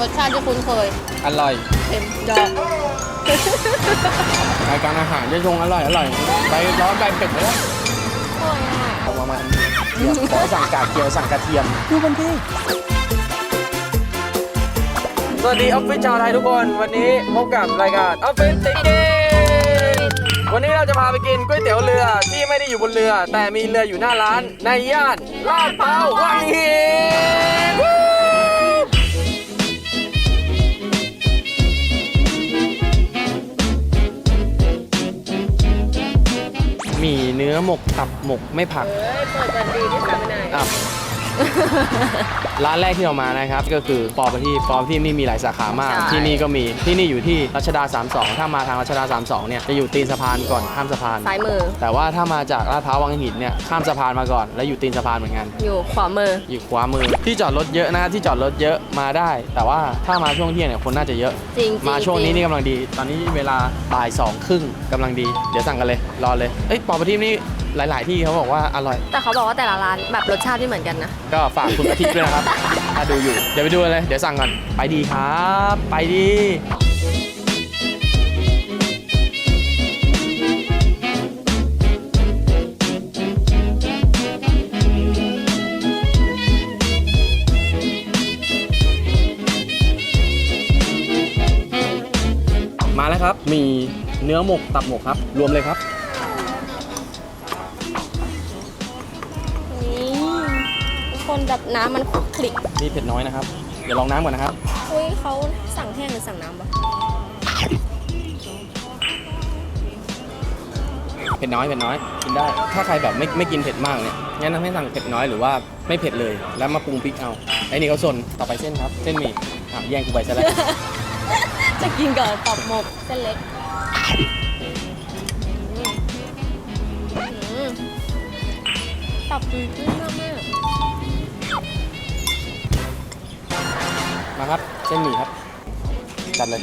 รสชาติที่คุ้นเคยอร่อยเค็มดอกรายการอาหารจะชงอร่อยอร่อยไปร้อนไปเป็ดเลยนะอร่อยอะเอามามาเดี๋ยวขอสั่งกากเกียวสั่งกระเทียมดูมันดิสวัสดีออฟฟิศชาวไทยทุกคนวันนี้พบกับรายการออฟฟิศติเกวันนี้เราจะพาไปกินก๋วยเตี๋ยวเรือที่ไม่ได้อยู่บนเรือ แต่มีเรืออยู่หน้าร้านในย่านลาดพร้าววังหิน มี่เนื้อหมกตับหมกไม่ผัก เอ้ยเปิดกันดีที่สามไหน อะ ร้านแรกที่เรามานะครับก็คือปอประทีปปอประทีปนี่มีหลายสาขามากที่นี่ก็มีที่นี่อยู่ที่รัชดา 32 ถ้ามาทางรัชดา 32 เนี่ยจะอยู่ตีนสะพานก่อนข้ามสะพาน ซ้ายมือ แต่ว่าถ้ามาจากลาดพร้าววังหินเนี่ยข้ามสะพานมาก่อน แล้วอยู่ตีนสะพานเหมือนกัน อยู่ขวามือ อยู่ขวามือที่จอดรถเยอะนะที่จอดรถเยอะมาได้ แต่ว่าถ้ามาช่วงเที่ยงเนี่ยคนน่าจะเยอะ จริงๆมาช่วงนี้จรินี่กำลังดี ตอนนี้เวลาบ่ายสองครึ่งกำลังดี เดี๋ยวสั่งกันเลย รอเลย เอ้ยปอประทีปนี่ หลาย ๆ ที่เขาบอกว่าอร่อย แต่เขาบอกว่าแต่ละร้านแบบรสชาติไม่เหมือนกันนะ ก็ฝากคุณอาทิตย์ด้วยนะครับ ถ้าดูอยู่ เดี๋ยวไปดูกันเลย เดี๋ยวสั่งก่อน ไปดีครับ ไปดีมาแล้วครับ มีเนื้อหมกตับหมกครับ รวมเลยครับ แบบน้ำมันคลุกคลิกนี่เผ็ดน้อยนะครับ เดี๋ยวลองน้ำก่อนนะครับ อุ้ยเขาสั่งแห้งหรือสั่งน้ำปะเผ็ดน้อยเผ็ดน้อยกินได้ ถ้าใครแบบไม่ไม่กินเผ็ดมากเนี่ยงั้นให้สั่งเผ็ดน้อยหรือว่าไม่เผ็ดเลย แล้วมาปรุงพริกเอาไอ้นี่เขาสนต่อไปเส้นครับ เส้นหมี่อะแย่งกูไปซะแล้วจะกินกับตับหมกเส้นเล็กอืมอืมตับดีมาก มากมาครับ เส้นหมี่ครับ จัดเลย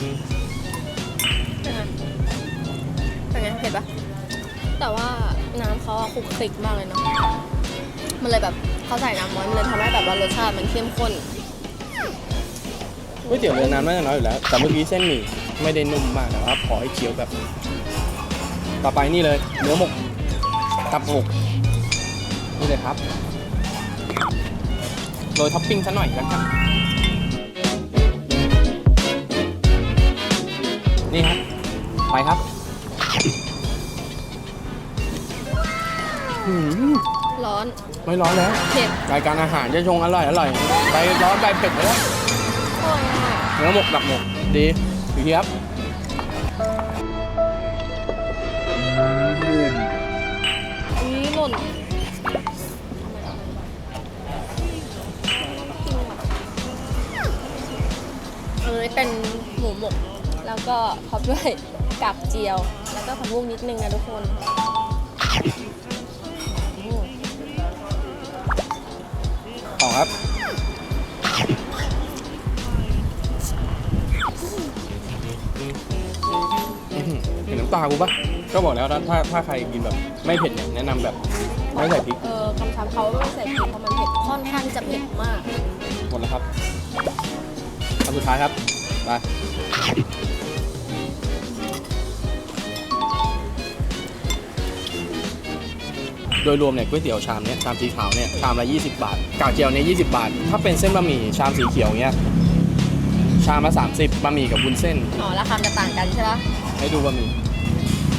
อืมเป็นไงเป็นไงเผ็ดปะแต่ว่าน้ำเขาอะคลุกคลิกมากเลยเนาะ มันเลยแบบเขาใส่น้ำน้อยมันเลยทำให้แบบว่ารสชาติมันเข้มข้น ก๋วยเตี๋ยวเรือน้ำน่าจะน้อยอยู่แล้ว แต่เมื่อกี้เส้นหมี่ไม่ได้นุ่มมากแต่ว่าขอให้เคี้ยวแบบ ต่อไปนี่เลย เนื้อหมกตับหมกนี่เลยครับ โรยท็อปปิ้งซะหน่อยกันครับนี่ครับ ไปครับหืมร้อนไม่ร้อนแล้ว เผ็ดรายการอาหารจะชงอร่อยอร่อยไปร้อนไปเป็ดเลยนะอร่อยอะเนื้อหมกดับหมกดีอยู่ที่ครับ เอ้ยเป็นหมูหมก แล้วก็ท็อปด้วยกากเจียว แล้วก็ผักบุ้งนิดนึงนะทุกคนอืมของครับอื้อหือเห็นน้ำตากูปะก็บอกแล้วนะถ้าถ้าใครกินแบบไม่เผ็ดเนี่ยแนะนำแบบไม่ใส่พริก เออกำชับเขาว่าไม่ใส่พริกเพราะมันเผ็ดค่อนข้างที่จะเผ็ดมาก หมดแล้วครับคำสุดท้ายครับ ไปโดยรวมเนี่ยก๋วยเตี๋ยวชามเนี่ยชามสีขาวเนี่ยชามละ 20 บาทกากเจียวเนี่ย20 บาท ถ้าเป็นเส้นบะหมี่ชามสีเขียวเงี้ยชามละ 30บะหมี่กับวุ้นเส้นอ๋อราคาจะต่างกันใช่ปะให้ดูบะหมี่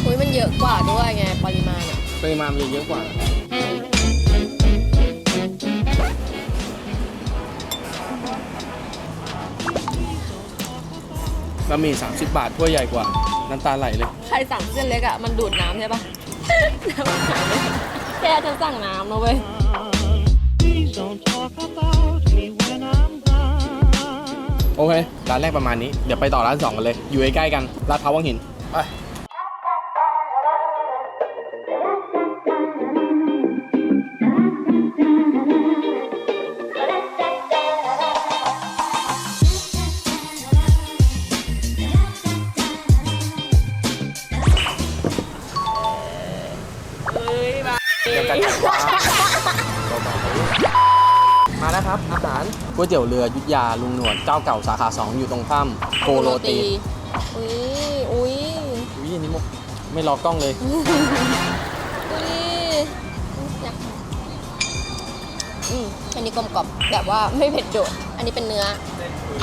อุ้ยมันเยอะกว่าด้วยไงปริมาณอะปริมาณมันจะเยอะกว่า บะหมี่30 บาทถ้วยใหญ่กว่า น้ำตาไหลเลย ใครสั่งเส้นเล็กอะมันดูดน้ำใช่ปะน้ำหายไปแค่จะสั่งน้ำนะเว้ย Please don't talk about me when I'm gone. โอเค ร้านแรกประมาณนี้ เดี๋ยวไปต่อร้านสองกันเลย อยู่ใกล้ๆกัน ลาดพร้าววังหิน ไป เฮ้ยมาเดี๋ยวกันว่าเบาๆแล้วครับ อาหารก๋วยเตี๋ยวเรือยุทธยาลุงหนวดเจ้าเก่าสาขา 2 อยู่ตรงข้ามโกโรตีอุ้ยอุ้ยอุ้ยอันนี้มุกไม่รอกล้องเลยอุ้ยอยากอืมอันนี้กลมกล่อมแบบว่าไม่เผ็ดโดด อันนี้เป็นเนื้ออื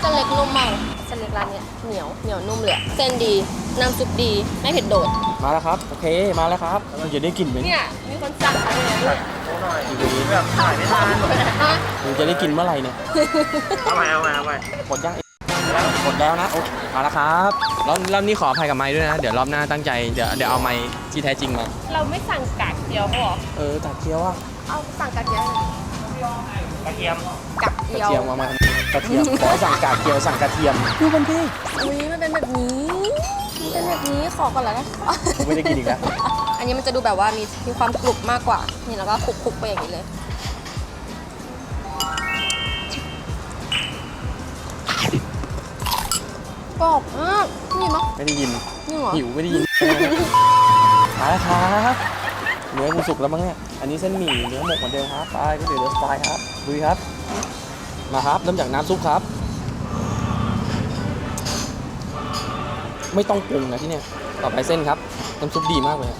เส้นเล็กนุ่มมากเส้นเล็กร้านเนี้ยเหนียวเหนียวนุ่มเลยอะเส้นดีน้ำซุปดีไม่เผ็ดโดด มาแล้วครับ โอเค มาแล้วครับเราจะได้กลิ่นไหมเนี่ยมีคนสั่งอะไรด้วยอีกทีนี้แบบถ่ายไม่ทันฮะมึงจะได้กินเมื่อไหร่เนี่ยเอาใหม่เอาใหม่เอาใหม่หมดยังหมดแล้วนะโอ้มาแล้วครับรอบรอบนี้ขออภัยกับไม้ด้วยนะ เดี๋ยวรอบหน้าตั้งใจเดี๋ยวเดี๋ยวเอาไม้ที่แท้จริงมา เราไม่สั่งกากเดียวเขาเหรอเออตัดเกียวอะเอาสั่งกากเดียวกระเทียมกากกเดีระยวเทียมมามา กระเทียมขอสั่งกากเกียวสั่งกระเทียมดูมันพี่อุ้ยมันเป็นแบบนี้มันเป็นแบบนี้ขอก่อนแล้วนะกูไม่ได้กินอีกแล้วอันนี้มันจะดูแบบว่ามีมีความกรุบมากกว่า นี่แล้วก็คลุกๆไปอย่างนี้เลยกรอบมากนี่มั้งไม่ได้ยินนี่เหรอหิวไม่ได้ยินมาแล้วครับเนื้อกูสุกแล้วมั้งเนี่ย อันนี้เส้นหมี่เนื้อหมกเหมือนเดิมครับไปก็เดี๋ยวเรือสไตล์ครับดูครับ มาครับเริ่มจากน้ำซุปครับ ไม่ต้องปรุงนะที่เนี่ยต่อไปเส้นครับน้ำซุปดีมากเลย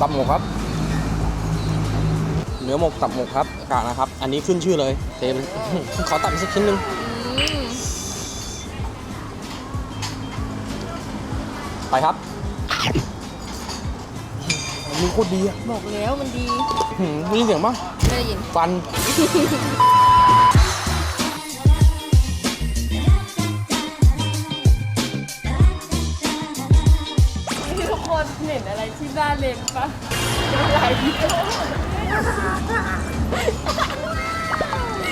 ตับหมกครับ เนื้อหมกตับหมกครับกากนะครับ อันนี้ขึ้นชื่อเลยเต็มขอตัดอีกสักชิ้นหนึ่งไปครับ มันมีโคตรดีอะบอกแล้วมันดีหืมได้ยินเสียงปะไม่ได้ยิน ฟัน ทุกคนเห็นอะไรที่หน้าเลนปะอะไร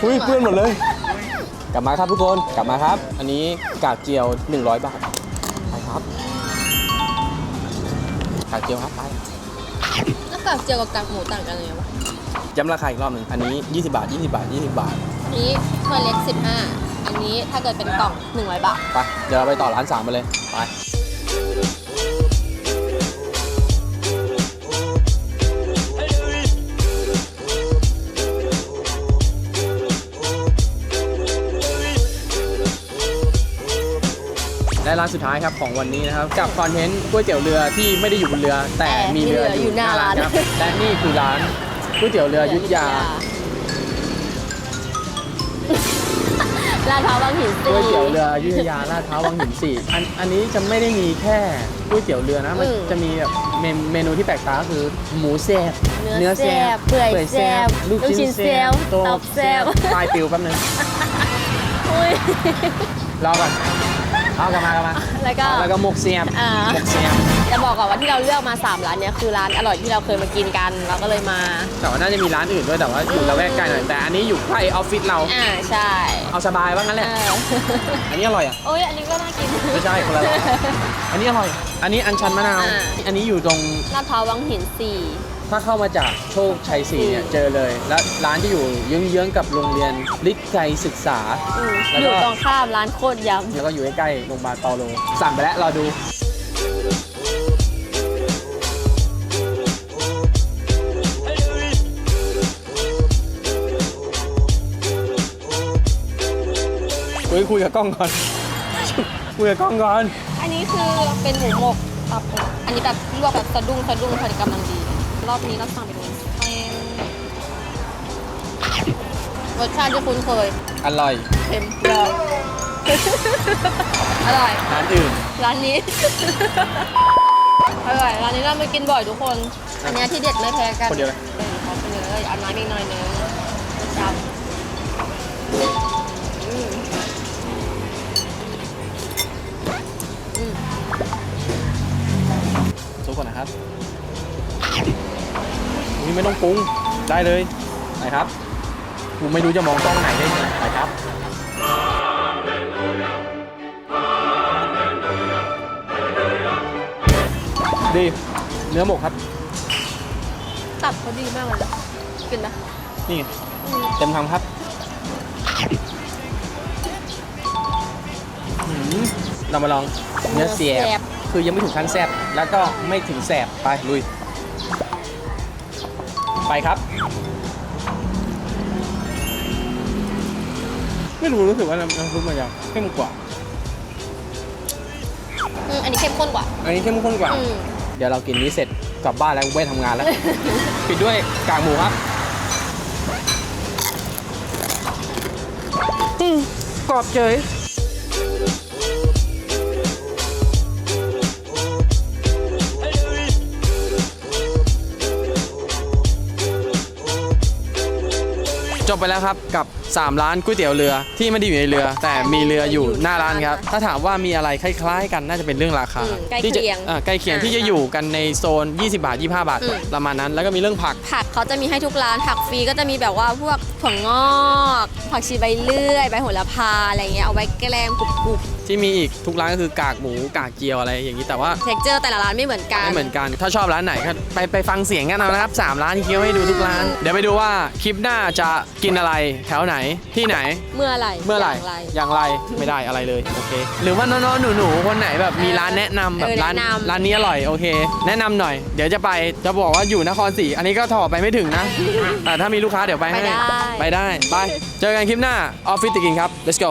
อุ้ยเพื่อนหมดเลย กลับมาครับทุกคน กลับมาครับ อันนี้กากเจียว 100 บาท ไปครับ กากเจียวครับไป แล้วกากเจียวกับกากหมูต่างกันยังไงวะย้ำราคาอีกรอบหนึ่งอันนี้ 20 บาท 20 บาท 20 บาทอันนี้ถ้วยเล็ก 15 อันนี้ถ้าเกิดเป็นกล่อง 100 บาท ไปเดี๋ยวเราไปต่อร้านสามไปเลยไป และร้านสุดท้ายครับของวันนี้นะครับกับคอนเทนต์ก๋วยเตี๋ยวเรือที่ไม่ได้อยู่บนเรือ แต่มีเรืออยู่หน้าร้านครับและนี่คือร้านก๋วยเตี๋ยวเรือยุทธยาลาดพร้าวบางหินก๋สี่วยเตี๋ยวเรืออยุธยาลาดพร้าววังหินสี่อันอันนี้จะไม่ได้มีแค่ก๋วยเตี๋ยวเรือนะมันจะมีแบบเมนเมนูที่แปลกตาก็คือหมูแซ่บเนื้อแซ่บเปื่อยแซ่บลูกชิ้นแซ่บตับแซ่บปลายปิวแป๊บนึงอุ้ยรอก่อน เอากลับมากลับมาแล้วก็ แล้วก็หมกแซ่บอ่าหมกแซ่บจะบอกก่อนว่าที่เราเลือกมา 3 ร้านเนี้ยคือร้านอร่อยที่เราเคยมากินกัน เราก็เลยมา แต่ว่าน่าจะมีร้านอื่นด้วยแต่ว่าอยู่ละแวกใกล้หน่อยแต่อันนี้อยู่ใกล้ออฟฟิศเราอ่าใช่เอาสบายว่างั้นแหเอละออันนี้อร่อยอะ โอ้ยอันนี้ก็น่ากิน ไม่ใช่คนละร้าน อันนี้อร่อย อันนี้อันชันมะนาว อ่า อันนี้อยู่ตรงลาดพร้าววังหินสี่ ถ้าเข้ามาจากโชคชัยสี่เนี่ยเจอเลย แล้วร้านที่อยู่เยื้องๆกับโรงเรียนฤทธิ์ไกรศึกษา อืมแล้วก็ อยู่ตรงข้ามร้านโคตรยแล้วก็อยู่ใกล้ๆโรงพยาบาลเปาโล สั่งไปแล้วรอดู คุยคุยกับกล้องก่อน คุยกับกล้องก่อนำอันนี้คือเป็นหมูหมกตับหมกอันนี้แบบลวกแบบสะดุ้งสะดุ้งพอดีกำลังดี รอบนี้เราสั่งเป็นเป็นรสชาติที่คุ้นเคยอร่อยเค็มเลยอร่อย ร้านอื่น ร้านนี้ อร่อย ร้านนี้เราไปกินบ่อยทุกคน อันเนี้ยที่เด็ดไม่แพ้กันคนเดียวเลย เออขอคนเดียวเลยเอาน้ำอีกหน่อยนึง ไม่ต้องปรุงได้เลยไปครับกูไม่รู้จะมองกล้องไหนได้ไงไปครับดีเนื้อหมกครับ ตับเขาดีมากเลยนะกินนะนี่ไงเต็มคำครับหืมเรามาลองเนื้อเสียบ คือยังไม่ถึงขั้นแซบแล้วก็ไม่ถึงแสบไปลุย ไปครับ ไม่รู้รู้สึกว่าน้ำน้ำซุปมันจะเข้มกว่า อืมอันนี้เข้มข้นกว่า อันนี้เข้มข้นกว่า อืมเดี๋ยวเรากินนี้เสร็จกลับบ้านแล้วไปทำงานแล้ว ปิดด้วยกากหมูครับอืมกรอบเฉย จบไปแล้วครับกับ3 ร้านก๋วยเตี๋ยวเรือที่ไม่ได้อยู่ในเรือ แต่มีเรืออยู่หน้าร้านครับ ถ้าถามว่ามีอะไรคล้ายๆ กันน่าจะเป็นเรื่องราคาอืมใกล้ที่จะเคียงอ่าใกล้เคียงที่จะอยู่กันในโซน 20 บาท 25 บาทอืม ประมาณนั้น แล้วก็มีเรื่องผัก ผักเขาจะมีให้ทุกร้านผักฟรีก็จะมีแบบว่าพวกถั่วงอกผักชีใบเลื่อยใบโหระพาอะไรเงี้ยเอาไว้แกล้มกรุบที่มีอีกทุกร้านก็คือกากหมูกากเจียวอะไรอย่างนี้แต่ว่าๆเท็กเจอร์แต่ละร้านไม่เหมือนกัน ไม่เหมือนกันถ้าชอบร้านไหนก็ไปไปฟังเสียงกันเอานะครับ 3 ร้านที่เคี้ยวให้ดูทุกร้าน เดี๋ยวไปดูว่าคลิปหน้าจะกินอะไรแถวไหนที่ไหน เมื่อไหร่เมื่อไหร่ย่างไร อย่างไรไม่ได้อะไรเลยโอเคหรือว่าน้องๆหนูๆคนไหนแบบมีร้านแนะนำแบบเออร้านแนะนำ ร้านนี้อร่อยโอเค แนะนำหน่อย เดี๋ยวจะไปจะบอกว่าอยู่นครศรีอันนี้ก็ถอไปไม่ถึงนะแต่ถ้ามีลูกค้าเดี๋ยวไปให้ไปได้ ไปได้ไปเจอกันคลิปหน้าออฟฟิศติกินครับ let's go